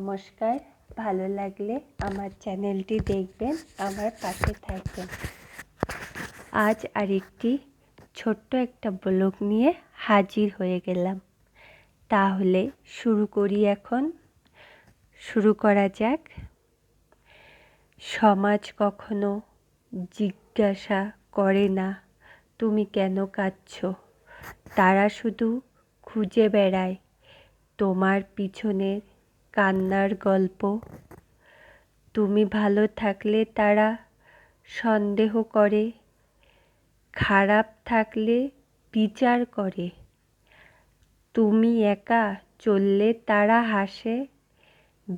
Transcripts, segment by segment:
নমস্কার, ভালো লাগলে আমার চ্যানেলটি দেখবেন, আমার পাশে থাকবেন। আজ আরেকটি ছোট্ট একটা ব্লগ নিয়ে হাজির হয়ে গেলাম। তাহলে শুরু করি এখন। শুরু করা যাক। সমাজ কখনো জিজ্ঞাসা করে না, তুমি কেন কাঁদছ? তারা শুধু খুঁজে বেড়ায়। তোমার পিছনের কান্নার গল্প। তুমি ভালো থাকলে তারা সন্দেহ করে, খারাপ থাকলে বিচার করে। তুমি একা চললে তারা হাসে,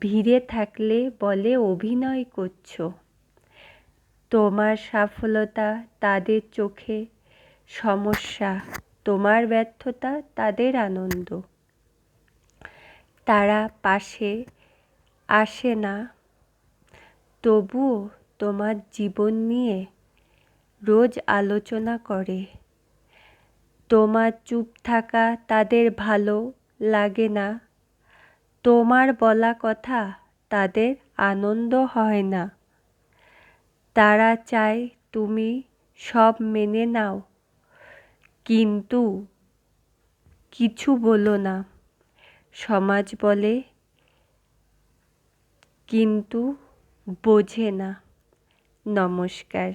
ভিড়ে থাকলে বলে অভিনয় করছ। তোমার সফলতা তাদের চোখে সমস্যা, তোমার ব্যর্থতা তাদের আনন্দ। তারা পাশে আসে না। তবুও তোমার জীবন নিয়ে রোজ আলোচনা করে। তোমার চুপ থাকা তাদের ভালো লাগে না। তোমার বলা কথা তাদের আনন্দ হয় না। তারা চায় তুমি সব মেনে নাও, কিন্তু কিছু বলো না। সমাজ বলে কিন্তু বোঝে না। নমস্কার।